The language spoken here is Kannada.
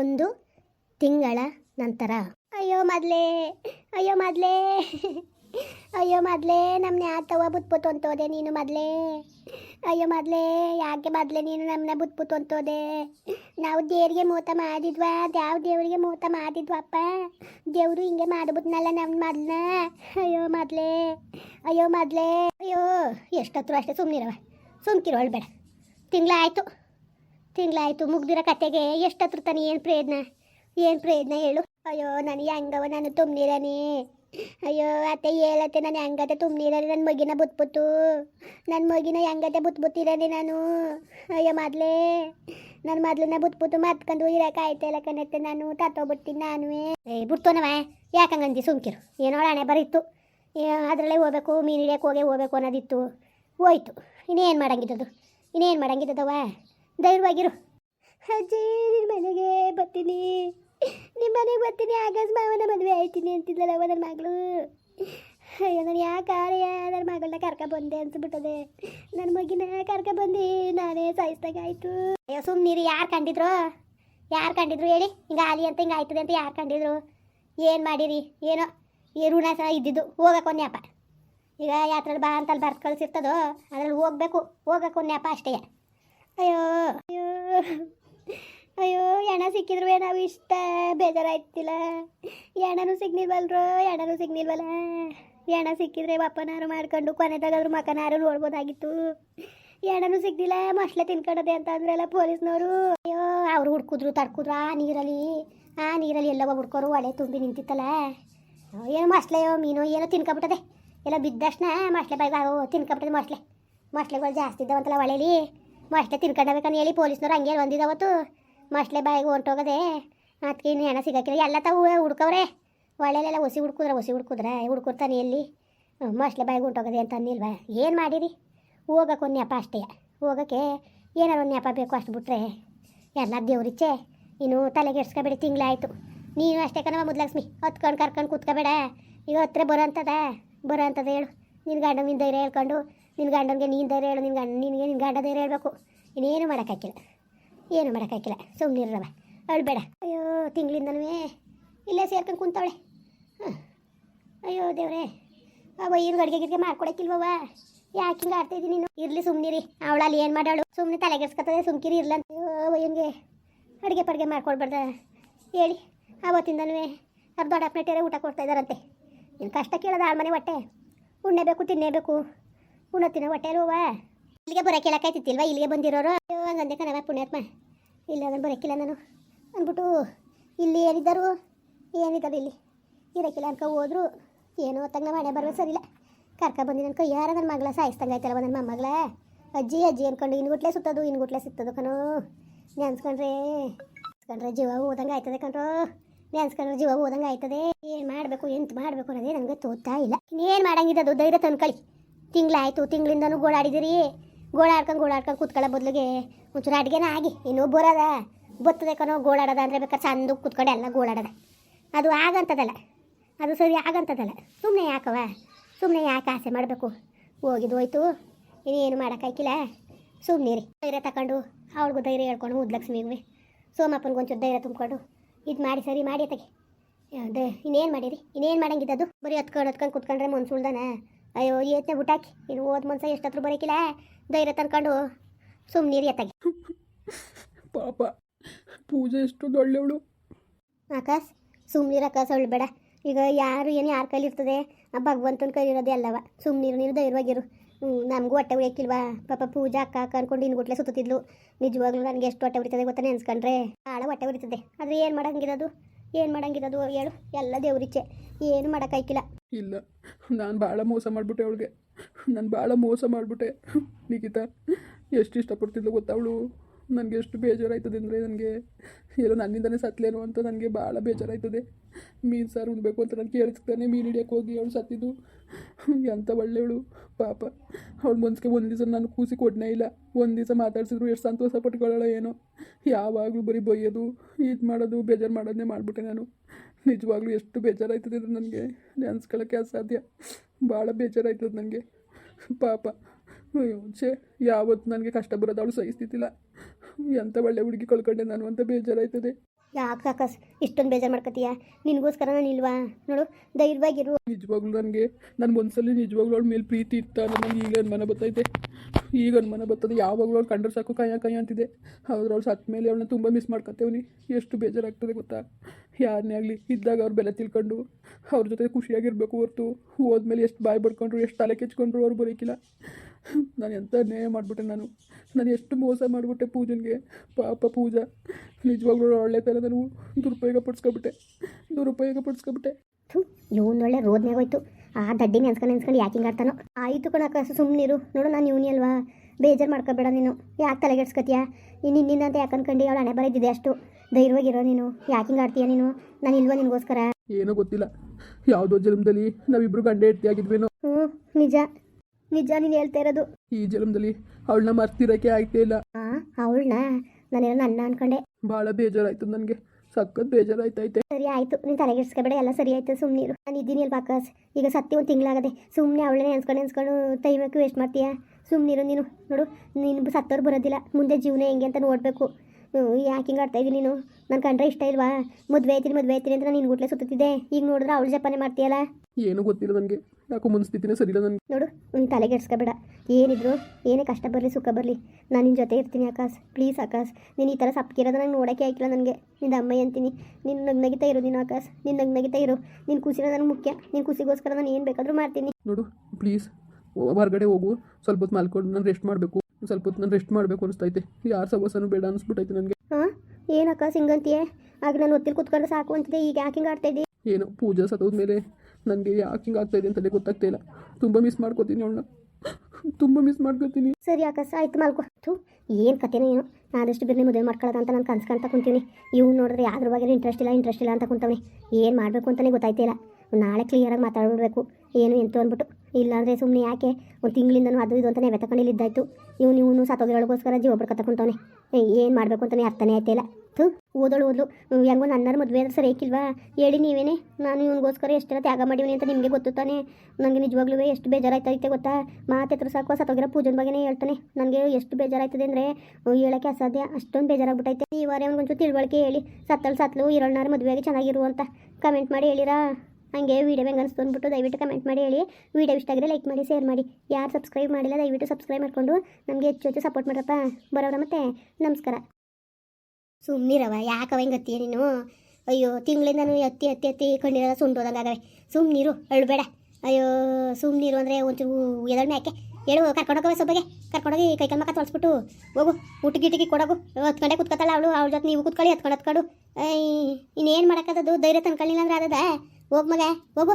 ಒಂದು ತಿಂಗಳ ನಂತರ. ಅಯ್ಯೋ ಮೊದಲೇ ಅಯ್ಯೋ ಮೊದಲೇ ಅಯ್ಯೋ ಮೊದಲೇ ನಮ್ಮನ್ನ ಯಾತವ ಬುತ್ಬುತ್ತು ಅಂತೋದೆ ನೀನು ಮೊದಲೇ? ಅಯ್ಯೋ ಮೊದಲೇ, ಯಾಕೆ ಮೊದಲೇ ನೀನು ನಮ್ಮನ್ನ ಬುತ್ಬುತ್ತು ಅಂತೋದೆ ನಾವು ದೇವ್ರಿಗೆ ಮೂತ ಮಾಡಿದ್ವಾ ಯಾವ ದೇವರಿಗೆ ಮೂತ ಮಾಡಿದ್ವಪ್ಪ ದೇವರು ಹಿಂಗೆ ಮಾಡ್ಬಿಟ್ನಲ್ಲ ನಮ್ಮ ಮೊದಲನ್ನ ಅಯ್ಯೋ ಮೊದಲೇ ಅಯ್ಯೋ ಮೊದಲೇ, ಅಯ್ಯೋ ಎಷ್ಟೊತ್ತರು ಅಷ್ಟೇ ಸುಮ್ಮನಿರವ ಸುಮ್ಕಿರೋಳ್ಬೇಡ ತಿಂಗಳಾಯ್ತು. ತಿಂಗಳಾಯ್ತು, ಮುಗ್ದಿರೋ ಕತೆಗೆ ಎಷ್ಟತ್ರ ತಾನೆ ಏನು ಪ್ರಯತ್ನ? ಏನು ಪ್ರಯತ್ನ ಹೇಳು? ಅಯ್ಯೋ ನಾನು ಹೆಂಗವ, ನಾನು ತುಂಬ್ನಿರನಿ. ಅಯ್ಯೋ, ಅತ್ತೆ ಹೇಳತ್ತೆ, ನಾನು ಹೆಂಗತ್ತೆ ತುಂಬಿರಲಿ ನನ್ನ ಮಗಿನ ಬುತ್ಬುತ್ತು ನನ್ನ ಮಗಿನ ಹೆಂಗತ್ತೆ ಬುತ್ಬುತ್ತಿರನಿ ನಾನು. ಅಯ್ಯೋ, ಮೊದಲೇ. ನನ್ನ ಮೊದ್ಲನ್ನ ಬುತ್ಬುತ್ತು ಮತ್ಕೊಂಡು ಇಲ್ಲ ಕಣತ್ತೆ, ನಾನು ತತ್ತೋಗ್ಬಿಡ್ತೀನಿ ನಾನು ಏ, ಬಿಡ್ತೋನವ? ಯಾಕಂಗಂದಿ ಸುಮ್ಕಿರು? ಏನೋ ಹಣೆ ಬರಿತ್ತು. ಅದರಲ್ಲೇ ಹೋಗ್ಬೇಕು, ಮೀನು ಹಿಡಿಯಕ್ಕೆ ಹೋಗೇ ಹೋಗ್ಬೇಕು ಅನ್ನೋದಿತ್ತು. ಹೋಯ್ತು. ಇನ್ನೇನು ಮಾಡಂಗಿದ್ದದು? ಇನ್ನೇನು ಮಾಡಂಗಿದ್ದದವ ಧೈರ್ಯವಾಗಿರು. ಅಜ್ಜಿ ನಿನ್ನ ಮನೆಗೆ ಬರ್ತೀನಿ. ನಿಮ್ಮ ಮನೆಗೆ ಬರ್ತೀನಿ. ಆಗಸ್ ಮಾವನ ಮದುವೆ ಆಯ್ತೀನಿ ಅಂತಿದ್ದಲ್ಲ ನನ್ನ ಮಗಳು. ಅಯ್ಯೋ, ನಾನು ಯಾಕೆ ಆಳೆಯ ನನ್ನ ಮಗಳನ್ನ ಕರ್ಕ ಬಂದೆ ಅನ್ಸ್ಬಿಟ್ಟದೆ. ನನ್ನ ಮಗಿನ ಕರ್ಕ ಬಂದು, ನಾನೇ ಸಾಯಿಸ್ದಾಗಾಯ್ತು ಅಯ್ಯೋ ಸುಮ್ಮನಿರಿ ಯಾರು ಕಂಡಿದ್ರು? ಯಾರು ಕಂಡಿದ್ರು ಹೇಳಿ. ಹಿಂಗೆ ಆಲಿ ಅಂತ ಹಿಂಗೆ ಆಯ್ತದೆ ಅಂತ ಯಾರು ಕಂಡಿದ್ರು? ಏನು ಮಾಡಿರಿ? ಏನೋ, ಈ ಋಣ ಸಹ ಇದ್ದಿದ್ದು. ಹೋಗಕ್ಕೆ ನ್ಯಾಪ ಈಗ ಯಾತ್ರೆ ಬಾ ಅಂತಲ್ಲಿ ಬರ್ದು ಕಳಿಸಿರ್ತದೋ, ಅದ್ರಲ್ಲಿ ಹೋಗ್ಬೇಕು. ಹೋಗಕ್ಕೆ ನ್ಯಾಪ ಅಷ್ಟೇ. ಅಯ್ಯೋ ಅಯ್ಯೋ. ಅಯ್ಯೋ ಎಣ ಸಿಕ್ಕಿದ್ರು ನಾವು ಇಷ್ಟ, ಬೇಜಾರಾಯ್ತಿಲ್ಲ. ಎಣನೂ ಸಿಗ್ನಿಲ್ವಲ್ರು ಎಣನೂ ಸಿಗ್ನಿಲ್ವಲ್ಲ ಎಣ ಸಿಕ್ಕಿದ್ರೆ ಅಪ್ಪನಾರು ಮಾಡ್ಕೊಂಡು ಕೊನೆದಾಗಾದ್ರು ಮಕನಾರು ನೋಡ್ಬೋದಾಗಿತ್ತು. ಎಣನೂ ಸಿಗ್ದಿಲ್ಲ, ಮಸ್ಲೆ ತಿನ್ಕೊಂಡದೆ ಅಂತ ಅಂದ್ರಲ್ಲ ಪೊಲೀಸ್ನವರು. ಅಯ್ಯೋ, ಅವ್ರು ಹುಡ್ಕಿದ್ರು ತಡ್ಕಿದ್ರು ಆ ನೀರಲ್ಲಿ. ಆ ನೀರಲ್ಲಿ ಎಲ್ಲವ ಹುಡ್ಕೋರು ಒಳೆ ತುಂಬಿ ನಿಂತಿತ್ತಲ್ಲ. ಏನು ಮಸ್ಲೆಯೋ ಮೀನು ಏನೋ ತಿನ್ಕೊಬಿಟ್ಟದೆ. ಎಲ್ಲ ಬಿದ್ದಷ್ಟನ ಮಸ್ಲೆ ಬಾಯಿಗೆ ತಿನ್ಕೊಬಿಟ್ಟದೆ ಮಸ್ಲೆ. ಮಸ್ಲೆಗಳು ಜಾಸ್ತಿ ಇದ್ದಾವಂತಲ್ಲ ಒಳೇಲಿ. ಮಸ್ಲೆ ತಿನ್ಕೊಂಡಬೇಕಂತ ಹೇಳಿ ಪೊಲೀಸ್ನವ್ರು ಹಂಗೆ ಬಂದಿದ್ದಾವತ್ತು ಮಸ್ಲೆ ಬಾಯಿಗೆ ಹೊಂಟೋಗದೆ ಅದಕ್ಕೆ ಇನ್ನು ಹೆಣ ಸಿಗಕ್ಕಿಲ್ಲ. ಎಲ್ಲ ತಾವು ಹುಡ್ಕವ್ರೆ. ಒಳ್ಳೆಲೆಲ್ಲ ಒಸಿ ಹುಡ್ಕುದ್ರೆ ಒಸಿ ಹುಡ್ಕುದ್ರೆ ಹುಡ್ಕೊಡ್ತಾನೆ ಎಲ್ಲಿ? ಮಸ್ಲೆ ಬಾಯಿಗೆ ಹೊಂಟೋಗದೆ ಅಂತ ಅನ್ನಿಲ್ವ? ಏನು ಮಾಡಿರಿ? ಹೋಗಕ್ಕೆ ಒಂದು ನೆಪ ಅಷ್ಟೇ. ಹೋಗೋಕ್ಕೆ ಏನಾರು ಒಂದು ನೆಪ ಬೇಕು ಅಷ್ಟು ಬಿಟ್ರೆ ಎಲ್ಲ ದೇವ್ರಿಚ್ಚೆ ಇನ್ನು ತಲೆಗೆಡ್ಸ್ಕೊಬೇಡಿ ತಿಂಗಳಾಯಿತು. ನೀನು ಅಷ್ಟೇ ಕಣವ ಮುದ್ಲಕ್ಷ್ಮಿ. ಹೊತ್ಕೊಂಡು ಕರ್ಕೊಂಡು ಕೂತ್ಕೋಬೇಡ. ಈಗ ಹತ್ರ ಬರೋ ಅಂತದ ಬರೋ ಅಂತದ ಹೇಳು. ನಿನ್ನ ಗಂಡ ಧೈರ್ಯ ಹೇಳ್ಕೊಂಡು ನಿನ್ನ ಗಂಡನಿಗೆ ನೀನು ಧೈರ್ಯ ಹೇಳು ನಿನ್ನ ಗಂಡ ನಿನಗೆ ನಿನ್ನ ಗಂಡ ಧೈರ್ಯ ಹೇಳಬೇಕು. ಇನ್ನೇನು ಮಾಡೋಕ್ಕಾಗಿಲ್ಲ ಏನು ಮಾಡೋಕ್ಕಾಗಿಲ್ಲ ಸುಮ್ಮನಿರವ ಅಳ್ಬೇಡ ಅಯ್ಯೋ, ತಿಂಗಳಿಂದನೂ ಇಲ್ಲೇ ಸೇರ್ಕೊಂಡು ಕುಂತವಳೆ. ಹಾಂ. ಅಯ್ಯೋ, ದೇವ್ರೆ. ಅವ ಏನು ಅಡುಗೆ ಗಿಡ್ಗೆ ಮಾಡ್ಕೊಡಕ್ಕಿಲ್ವವ ಯಾಕೆ ಹಿಂಗೆ ಆಡ್ತಾ ಇದ್ದೀನಿ ನೀನು? ಇರಲಿ ಸುಮ್ಮನಿರಿ ಅವಳಲ್ಲಿ ಏನು ಮಾಡಾಳು? ಸುಮ್ಮನೆ ತಲೆಗೆಡ್ಸ್ಕೊತದೆ, ಸುಮ್ಕಿರಿ ಇರಲ್ಲ ಅಂತ. ಅಯ್ಯೋ ಇವನಿಗೆ ಅಡುಗೆ ಪಡುಗೆ ಮಾಡ್ಕೊಡ್ಬಾರ್ದ? ಹೇಳಿ. ಆವತ್ತಿಂದನೂ ಅವ್ರು ದೊಡ್ಡ ಟೇರೆ ಊಟ ಕೊಡ್ತಾ ಇದ್ದಾರಂತೆ. ಇನ್ನು ಕಷ್ಟ ಕೇಳೋದು ಆಳ್ಮನೆ ಹೊಟ್ಟೆ. ಉಣ್ಣೇಬೇಕು ತಿನ್ನೇಬೇಕು ಉಣ್ಣ ತಿನ್ನೋ ಹೊಟ್ಟೆ ಅಲ್ವಾ ಇಲ್ಲಿಗೆ ಬರೋಕೆ ಕೇಳಕ್ಕಾಯ್ತಿತ್ತಿಲ್ವಾ ಇಲ್ಲಿಗೆ ಬಂದಿರೋರು? ಅಯ್ಯೋ, ಹಂಗಂದೆ ಕಣವ ಪುಣ್ಯಾತ್ಮ. ಇಲ್ಲ ನಾನು ಬರೋಕಿಲ್ಲ ನಾನು. ಅಂದ್ಬಿಟ್ಟು ಇಲ್ಲಿ ಏನಿದ್ದರು? ಏನಿದ್ದಾರೆ ಇಲ್ಲಿ? ಇರೋಕಿಲ್ಲ ಅನ್ಕೊ, ಹೋದ್ರು. ಏನೋ ಹೊತ್ತಾಗ ನಮ್ಮ ಬರೋ ಸರಿಲ್ಲ ಕರ್ಕ ಬಂದಿನ ನನ್ನ ಯಾರ ನನ್ನ ಮಗಳ? ಸಾಯಿಸ್ದಂಗೆ ಆಯ್ತಲ್ವ ನನ್ನ ಮಗಳ? ಅಜ್ಜಿ ಅಜ್ಜಿ ಅನ್ಕೊಂಡು ಇನ್ಗುಟ್ಲೆ ಸುತ್ತದು ಇನ್ಗುಟ್ಲೆ ಸುತ್ತದು ಕಣೋ. ನೆನ್ಸ್ಕೊಂಡ್ರೆ ನೆನ್ಸ್ಕೊಂಡ್ರೆ ಜೀವ ಹೋದಂಗೆ ಆಯ್ತದೆ ಕಣ್ರೋ. ನೆನ್ಸ್ಕೊಂಡ್ರೆ ಜೀವ ಹೋದಂಗೆ ಆಯ್ತದೆ. ಏನು ಮಾಡಬೇಕು, ಎಂತ ಮಾಡಬೇಕು ಅನ್ನೋದೇ ನನಗೆ ತೋತಾ ಇಲ್ಲ. ಇನ್ನೇನು ಮಾಡಂಗಿದ್ದದು? ಧೈರ್ಯ ತಂದ್ಕೊಳ್ಳಿ. ತಿಂಗಳಾಯ್ತು, ತಿಂಗಳಿಂದನೂ ಗೋಳಾಡಿದಿರಿ. ಗೋಳಾಡ್ಕೊಂಡು ಗೋಳಾಡ್ಕೊಂಡು ಕೂತ್ಕೊಳ್ಳೋ ಬದಲಿಗೆ ಒಂಚೂರು ಅಡುಗೆನ ಆಗಿ, ಇನ್ನೂ ಬರೋದ? ಬರ್ತದೆ ಕಣೋ, ಗೋಳಾಡೋದ ಅಂದರೆ ಬೇಕಾದ್ರೆ ಚಂದ ಕೂತ್ಕೊಂಡು ಎಲ್ಲ ಗೋಳಾಡೋದ. ಅದು ಆಗಂತದಲ್ಲ. ಅದು ಸರಿ ಆಗಂತದಲ್ಲ. ಸುಮ್ಮನೆ ಯಾಕವ ಸುಮ್ಮನೆ ಯಾಕೆ ಆಸೆ ಮಾಡಬೇಕು? ಹೋಗಿದ್ದು ಹೋಯ್ತು. ಇನ್ನೇನು ಮಾಡೋಕ್ಕಾಯ್ಕಿಲ್ಲ. ರೀ ಧೈರ್ಯ ತಗೊಂಡು ಅವಳಿಗೂ ಧೈರ್ಯ ಹೇಳ್ಕೊಂಡು ಮುದ್ಲಕ್ಷ್ಮಿಗೂ ಸೋಮಪ್ಪನಿಗೆ ಒಂಚೂರು ಧೈರ್ಯ ತುಂಬಿಕೊಂಡು, ಇದು ಮಾಡಿ, ಸರಿ ಮಾಡಿ ಅತ್ತಗೆ. ಇನ್ನೇನು ಮಾಡಿರಿ? ಇನ್ನೇನು ಮಾಡಂಗಿದ್ದದು? ಬರೀ ಹತ್ಕೊಂಡು ಹತ್ಕೊಂಡು ಕುತ್ಕೊಂಡ್ರೆ ಮನ್ಸು ಉಳ್ದಾನ ಅಯ್ಯೋ ಏತ್ನೆ ಬಿಟ್ಟಾಕಿ. ಇನ್ನು ಓದ್ ಮನ್ಸ ಎಷ್ಟತ್ರ ಬರೋಕಿಲ್ಲ. ಧೈರ್ಯ ತಂದ್ಕೊಂಡು ಸುಮ್ಮನಿರಿ ಎತ್ತಾಗಿ ಪಾಪ ಪೂಜೆ ಎಷ್ಟು ದೊಳ್ಳೆವಳು ಆಕಾಶ್ ಸುಮ್ಮನಿರು ಆಕಾಶ ಬೇಡ. ಈಗ ಯಾರು ಏನು ಯಾರ ಕೈಲಿ ಇರ್ತದೆ? ಆ ಭಗವಂತನ ಕೈಲಿರೋದು ಅಲ್ಲವ. ಸುಮ್ಮನೀರು ನೀರು ಧೈರ್ಯವಾಗಿರು. ಹ್ಞೂ ನಮಗೂ ಹೊಟ್ಟೆ ಉಳಿಯಕ್ಕಿಲ್ವಾ ಪಾಪ ಪೂಜಾ ಅಕ್ಕ ಅಕ್ಕ ಅನ್ಕೊಂಡು ಇನ್ಗುಟ್ಲೆ ಸುತ್ತಿದ್ಲು ನಿಜವಾಗ್ಲೂ ನನಗೆ ಎಷ್ಟು ಹೊಟ್ಟೆ ಉರಿತದೆ ಗೊತ್ತಾ ನೆನ್ಸ್ಕೊಂಡ್ರೆ ಭಾಳ ಹೊಟ್ಟೆ ಉರಿತದೆ. ಆದರೆ ಏನು ಮಾಡಂಗಿರೋದು? ಏನು ಮಾಡಂಗಿರೋದು ಹೇಳು? ಎಲ್ಲ ದೇವ್ರಿಚ್ಛೆ ಏನು ಮಾಡೋಕ್ಕಾಯ್ಕಿಲ್ಲ ಇಲ್ಲ, ನಾನು ಭಾಳ ಮೋಸ ಮಾಡಿಬಿಟ್ಟೆ ಅವಳಿಗೆ. ನಾನು ಭಾಳ ಮೋಸ ಮಾಡಿಬಿಟ್ಟೆ. ನಿಖಿತ ಎಷ್ಟು ಇಷ್ಟಪಡ್ತಿದ್ಲು ಗೊತ್ತಾ ಅವಳು ನನಗೆ ಎಷ್ಟು ಬೇಜಾರಾಯ್ತದೆ ಅಂದರೆ ನನಗೆ. ಏನೋ ನನ್ನಿಂದನೇ ಸತ್ಲೇನೋ ಅಂತ ನನಗೆ ಭಾಳ ಬೇಜಾರಾಯ್ತದೆ. ಮೀನು ಸಾರು ಉಣ್ಬೇಕು ಅಂತ ನಾನು ಕೇಳಿಸ್ತಾನೆ, ಮೀನು ಹಿಡಿಯೋಕೆ ಹೋಗಿ ಅವಳು ಸತ್ತಿದ್ದು. ಎಂಥ ಒಳ್ಳೆಯವಳು ಪಾಪ. ಅವಳು ಮನ್ಸಿಗೆ ಒಂದು ದಿವಸ ನಾನು ಕೂಸಿ ಕೊಡನೇ ಇಲ್ಲ. ಒಂದು ದಿವಸ ಮಾತಾಡ್ಸಿದ್ರು ಎಷ್ಟು ಸಂತೋಷ ಪಟ್ಕೊಳ್ಳೋಳ ಏನೋ. ಯಾವಾಗಲೂ ಬರೀ ಬೈಯೋದು, ಇದು ಮಾಡೋದು, ಬೇಜಾರು ಮಾಡೋದನ್ನೇ ಮಾಡಿಬಿಟ್ಟೆ ನಾನು. ನಿಜವಾಗ್ಲೂ ಎಷ್ಟು ಬೇಜಾರಾಯ್ತದೆ ನನಗೆ. ನೆನ್ಸ್ಕೊಳ್ಳೋಕ್ಕೆ ಅಸಾಧ್ಯ. ಭಾಳ ಬೇಜಾರಾಯ್ತದೆ ನನಗೆ. ಪಾಪ. ಮುಂಚೆ ಯಾವತ್ತು ನನಗೆ ಕಷ್ಟ ಬರೋದು ಅವಳು ಸಹಿಸ್ತಿದ್ದಿಲ್ಲ. ಎಂಥ ಒಳ್ಳೆ ಹುಡುಗಿ ಕಳ್ಕೊಂಡೆ ನಾನು ಅಂತ ಬೇಜಾರಾಯ್ತದೆ. ಯಾಕೆ ಸಾಕಸ್? ಇಷ್ಟೊಂದು ಬೇಜಾರು ಮಾಡ್ಕೊತೀಯ ನಿನಗೋಸ್ಕರ ನಾನು ಇಲ್ವಾ? ನೋಡು, ಧೈರ್ಯವಾಗಿರು. ನಿಜವಾಗ್ಲೂ ನನಗೆ ನನ್ನ ಒಂದ್ಸಲಿ ನಿಜವಾಗ್ಲೂ ಅವಳ ಮೇಲೆ ಪ್ರೀತಿ ಇತ್ತ ನನಗೆ ಈಗ ಅನುಮಾನ ಬರ್ತೈತೆ. ಈಗ ಅನುಮಾನ ಬರ್ತದೆ, ಯಾವಾಗಲೂ ಅವ್ಳು ಕಂಡ್ರೆ ಸಾಕು ಕೈಯ ಕೈ ಅಂತಿದೆ. ಅವ್ರು ಅವಳು ಸತ್ತ ಮೇಲೆ ಅವಳನ್ನ ತುಂಬ ಮಿಸ್ ಮಾಡ್ಕೊತೇವನಿ ಎಷ್ಟು ಬೇಜಾರಾಗ್ತದೆ ಗೊತ್ತಾ? ಯಾರನ್ನೇ ಆಗಲಿ ಇದ್ದಾಗ ಅವ್ರ ಬೆಲೆ ತಿಳ್ಕೊಂಡು ಅವ್ರ ಜೊತೆ ಖುಷಿಯಾಗಿರ್ಬೇಕು ಹೊರ್ತು. ಹೋದ್ಮೇಲೆ ಎಷ್ಟು ಬಾಯಿ ಬಡ್ಕೊಂಡ್ರು, ಎಷ್ಟು ತಲೆ ಕೆಚ್ಕೊಂಡ್ರು ಅವ್ರು ಬರೋಕಿಲ್ಲ. ನಾನು ಎಂಥ ನ್ಯಾಯ ಮಾಡಿಬಿಟ್ಟೆ ನಾನು. ನಾನು ಎಷ್ಟು ಮೋಸ ಮಾಡಿಬಿಟ್ಟೆ ಪೂಜನ್ಗೆ. ಪಾಪ ಪೂಜಾ. ನಿಜವಾಗ್ಲೂ ಒಳ್ಳೆ ಥರ ನಾನು ದುರುಪಯೋಗ ಪಡಿಸ್ಕೊಬಿಟ್ಟೆ ದುರುಪಯೋಗ ಪಡಿಸ್ಕೊಬಿಟ್ಟೆ ಥು, ಇವನು ಒಳ್ಳೆ ರೋದ್ನಾಗ ಹೋಯ್ತು. ಆ ದಡ್ಡಿ ನೆನ್ಸ್ಕೊಂಡು ನೆನ್ಸ್ಕೊಂಡು ಯಾಕೆ ಹಿಂಗಾಡ್ತಾನೋ ಆಯಿತು ಕಣಕ್ಕ ಸುಮ್ಮನಿರು ನೋಡು, ನಾನು ಇವನಿ ಅಲ್ವಾ? ಬೇಜಾರು ಮಾಡ್ಕೋಬೇಡ ನೀನು. ಯಾಕೆ ತಲೆಗೆಡ್ಸ್ಕೊತೀಯ? ನೀನು ನಿನ್ನಿಂದ ಅಂತ ಯಾಕೆ ಅನ್ಕೊಂಡು ಅವಳು ಹಣೆ ಬರೋದಿದೆ ಅಷ್ಟು? ಧೈರ್ಯವಾಗಿರೋ ನೀನು. ಯಾಕೆ ಹಿಂಗೆ ಆಡ್ತೀಯ ನೀನು? ನಾನು ಇಲ್ವಾ ನಿನಗೋಸ್ಕರ? ಏನೋ ಗೊತ್ತಿಲ್ಲ. ಯಾವುದೋ ಜನ್ಮದಲ್ಲಿ ನಾವಿಬ್ರು ಗಂಡ ಹೆಂಡ್ತಿ ಆಗಿದ್ವೇನೋ ಹ್ಞೂ ನಿಜ. ನಿಜ ನೀನು ಹೇಳ್ತಾ ಇರೋದು. ಈ ಜನ್ಮದಲ್ಲಿ ಅವಳನ್ನ ಮರ್ತಿರೋಕೆ ಆಗ್ತೇ ಇಲ್ಲ. ಹಾಂ ಅವಳನ್ನ? ನಾನೇನೋ ನನ್ನ ಅನ್ಕೊಂಡೆ. ಭಾಳ ಬೇಜಾರಾಯ್ತು ನನಗೆ. ಸಖತ್ ಬೇಜಾರಾಯ್ತೈತೆ. ಸರಿ ಆಯಿತು ನೀನು ತಲೆಗೆಡ್ಸ್ಕೊಬೇಡ ಎಲ್ಲ ಸರಿ ಆಯಿತು ಸುಮ್ಮನಿರು ನಾನು ಇದ್ದೀನಿ ಅಲ್ವಾ ಆಕಾಶ್ ಈಗ ಸತ್ತಿ ಒಂದು ತಿಂಗಳಾಗದೆ ಸುಮ್ಮನೆ ಅವಳನ್ನೇ ನೆನ್ಸ್ಕೊಂಡು ನೆನ್ಸ್ಕೊಂಡು ಟೈಮಕ್ಕೆ ವೇಸ್ಟ್ ಮಾಡ್ತೀಯಾ? ಸುಮ್ಮನಿರು ನೀನು. ನೋಡು ನೀನು ಸತ್ತವ್ರು ಬರೋದಿಲ್ಲ. ಮುಂದೆ ಜೀವನ ಹೆಂಗೆ ಅಂತ ನೋಡಬೇಕು. ಯಾಕೆ ಹಿಂಗೆ ಆಡ್ತಾ ಇದ್ದೀನಿ ನೀನು? ನನ್ನ ಕಂಡ್ರೆ ಇಷ್ಟ ಇಲ್ವಾ? ಮದುವೆ ಆಯ್ತೀನಿ ಮದುವೆ ಆಯ್ತೀನಿ ಅಂತ ನಾನು ನಿನ್ನ ಗುಟ್ಲೆ ಸುತ್ತಿದ್ದೆ ಈಗ ನೋಡಿದ್ರೆ ಅವಳು ಜಪಾನೆ ಮಾಡ್ತೀಯಲ್ಲ? ಏನು ಗೊತ್ತಿಲ್ಲ ನನಗೆ. ಯಾಕೋ ಮನಸ್ಥಿತಿನೇ ಸರಿಯಿಲ್ಲ ನನಗೆ. ನೋಡು ನೀನು ತಲೆಗೆಡ್ಸ್ಕೊಬೇಡ ಏನಿದ್ರು ಏನೇ ಕಷ್ಟ ಬರಲಿ ಸುಖ ಬರಲಿ ನಾನು ನಿನ್ನ ಜೊತೆ ಇರ್ತೀನಿ ಆಕಾಶ್. ಪ್ಲೀಸ್ ಆಕಾಶ್ ನೀನು ಈ ಥರ ಸಪ್ಕಿರೋದು ನಂಗೆ ನೋಡೋಕ್ಕೆ ಆಯ್ಕಿಲ್ಲ ನನಗೆ. ನಿನ್ನ ಅಮ್ಮಯ್ಯ ಅಂತೀನಿ. ನಿನ್ನ ನಗ್ನಗಿತಾ ಇರು ನೀನು ಆಕಾಶ್. ನಿನ್ನ ನಗ್ನಗಿತಾ ಇರು. ನಿನ್ನ ಖುಷಿನ ನನಗೆ ಮುಖ್ಯ. ನಿನ್ನ ಖುಷಿಗೋಸ್ಕರ ನಾನು ಏನು ಬೇಕಾದರೂ ಮಾಡ್ತೀನಿ. ನೋಡು ಪ್ಲೀಸ್. ಹೊರಗಡೆ ಹೋಗು ಸ್ವಲ್ಪ ಹೊತ್ತು ಮಲ್ಕೊಂಡು ನಾನು ರೆಸ್ಟ್ ಮಾಡಬೇಕು ಸ್ವಲ್ಪ ಹೊತ್ತು ನಾನು ರೆಸ್ಟ್ ಮಾಡಬೇಕು ಅನಿಸ್ತೈತೆ. ಯಾರು ಸಬಸನು ಬೇಡ ಅನಿಸ್ಬಿಟ್ಟೈತೆ ನನಗೆ. ಹಾಂ? ಏನು ಸಿಂಗಂತಿಯೇ? ಆಗ ನಾನು ಒತ್ತಿಲ್ ಕೂತ್ಕೊಂಡು ಸಾಕು ಅಂತಿದೆ ಈಗ ಯಾಕೆ ಹಿಂಗೆ ಆಡ್ತಾ ಇದ್ದಿ? ಏನೋ ಪೂಜಾ ಸತ್ತೋದ ಮೇಲೆ ನನಗೆ ಯಾಕೆ ಹಿಂಗೆ ಆಗ್ತಾಯಿದೆ ಅಂತಲೇ ಗೊತ್ತಾಗ್ತಾ ಇಲ್ಲ. ತುಂಬ ಮಿಸ್ ಮಾಡ್ಕೋತೀನಿ ಅವಳನ್ನ. ತುಂಬ ಮಿಸ್ ಮಾಡ್ಕೋತೀನಿ. ಸರಿ ಅಕ್ಕ ಆಯ್ತು ಮಲ್ಕೋ. ಥೂ ಏನು ಕತೆನೋ ಏನೋ. ಆದಷ್ಟು ಬೇರೆ ಮದುವೆ ಮಾಡ್ಕೊಳ್ಳೋದು ಅಂತ ನಾನು ಕನ್ಸ್ಕೊಂತ ಕುಂತೀನಿ. ಇವ್ನು ನೋಡಿದ್ರೆ ಯಾವ್ದ್ರ ಬಗ್ಗೆ ಇಂಟ್ರೆಸ್ಟ್ ಇಲ್ಲ ಇಂಟ್ರೆಸ್ಟ್ ಇಲ್ಲ ಅಂತ ಕುಂತವನಿ. ಏನು ಮಾಡಬೇಕು ಅಂತಲೇ ಗೊತ್ತಾಯ್ತಿಲ್ಲ ನಾಳೆ ಕ್ಲಿಯರಾಗಿ ಮಾತಾಡ್ಬಿಡ್ಬೇಕು. ಏನು ಎಂತು ಅಂದ್ಬಿಟ್ಟು ಇಲ್ಲಾಂದರೆ ಸುಮ್ಮನೆ ಯಾಕೆ ಒಂದು ತಿಂಗಳಿಂದನೂ ಅದು ಇದು ಅಂತಲೇ ಬೆತ್ತಕೊಂಡು ಇದ್ದಾಯಿತು. ಇವನು ಇವನು ಸತ್ತೋಗಿರೋಳಗೋಸ್ಕರ ಜೀವ ಬಿಡ್ಕೊತ ಕುಂತವನೆ ಏನು ಮಾಡಬೇಕು ಅಂತಲೇ ಅರ್ಥನೇ ಆಯ್ತಿಲ್ಲ ಥೂ, ಓದೋಳು ಓದ್ಲು. ಹೆಂಗೋ ನನ್ನರ ಮದುವೆ ಆದ್ರೆ ಸರಿ ಏಕಿಲ್ವಾ ಹೇಳಿ ನೀವೇನೇ. ನಾನು ಇವನಿಗೋಸ್ಕರ ಎಷ್ಟೆಲ್ಲ ತ್ಯಾಗ ಮಾಡಿವನಿ ಅಂತ ನಿಮಗೆ ಗೊತ್ತು ತಾನೆ. ನನಗೆ ನಿಜವಾಗ್ಲೂ ಎಷ್ಟು ಬೇಜಾರಾಯ್ತೈತೆ ಗೊತ್ತಾ? ಮಾತೆತ್ರ ಸಾಕು ಸತ್ತೋಗಿರೋ ಪೂಜನ್ ಬಗ್ಗೆನೇ ಹೇಳ್ತಾನೆ. ನನಗೆ ಎಷ್ಟು ಬೇಜಾರಾಯ್ತದೆ ಅಂದರೆ ಹೇಳೋಕ್ಕೆ ಅಸಾಧ್ಯ. ಅಷ್ಟೊಂದು ಬೇಜಾರಾಗ್ಬಿಟ್ಟೈತೆ ಈ ವಾರ ಅವ್ನಿಗೊಂಚೂರು ತಿಳುವಳಿಕೆ ಹೇಳಿ. ಸತ್ತಳು ಸತ್ತಲು ಇರೋಳ್ನಾರು ಮದುವೆಗೆ ಚೆನ್ನಾಗಿರು ಅಂತ. ಕಮೆಂಟ್ ಮಾಡಿ ಹೇಳಿರಾ? ಹಂಗೆ ವೀಡಿಯೋ ಹೆಂಗೆ ಅನಿಸ್ತು ಅಂದ್ಬಿಟ್ಟು ದಯವಿಟ್ಟು ಕಮೆಂಟ್ ಮಾಡಿ, ಹೇಳಿ. ವೀಡಿಯೋ ಇಷ್ಟ ಆಗಿದ್ರೆ ಲೈಕ್ ಮಾಡಿ ಶೇರ್ ಮಾಡಿ. ಯಾರು ಸಬ್ಸ್ಕ್ರೈಬ್ ಮಾಡಿಲ್ಲ, ದಯವಿಟ್ಟು ಸಬ್ಸ್ಕ್ರೈಬ್ ಮಾಡಿಕೊಂಡು ನಮಗೆ ಹೆಚ್ಚು ಹೆಚ್ಚು ಸಪೋರ್ಟ್ ಮಾಡ್ರಪ್ಪ. ಬರೋಣ ಮತ್ತೆ. ನಮಸ್ಕಾರ. ಸುಮ್ಮನಿರವ ಯಾಕವ ಹೆಂಗತ್ತೀಯ ನೀನು? ಅಯ್ಯೋ, ತಿಂಗಳಿಂದನೂ ಎತ್ತಿ ಎತ್ತಿ ಎತ್ತಿ ಕಣ್ಣೀರೆಲ್ಲ ಸುಂಟೋದಂಗಾಗವೆ ಸುಮ್ಮನಿರು ಅಳ್ಬೇಡ. ಅಯ್ಯೋ ಸುಮ್ಮನಿರು ಅಂದರೆ ಒಂಚೂರು ಎದಳ್ಮೆ ಯಾಕೆ? ಹೇಳು ಕರ್ಕೊಂಡೋಗವೆ ಸೊಬ್ಬಗೆ. ಕರ್ಕೊಂಡೋಗಿ ಕೈ ಕಾಲು ಮಕ್ಕ ತೊಳ್ಸ್ಬಿಟ್ಟು ಹೋಗು. ಊಟ ಕೊಡೋಗು. ಹತ್ತು ಗಂಟೆ ಕುತ್ಕೊತಾಳ ಅವಳು, ಅವಳ ಜೊತೆ ನೀವು ಕುತ್ಕೊಳ್ಳಿ ಹತ್ಕೊಂಡು. ಹತ್ಕೊಂಡು ಇನ್ನೇನು ಮಾಡೋಕ್ಕದ್ದು ಧೈರ್ಯ ತಂದ್ಕೊಳ್ಳಿಲ್ಲ ಅಂದ್ರೆ ಅದದ ಹೋಗ್ ಮಗ ಹೋಗು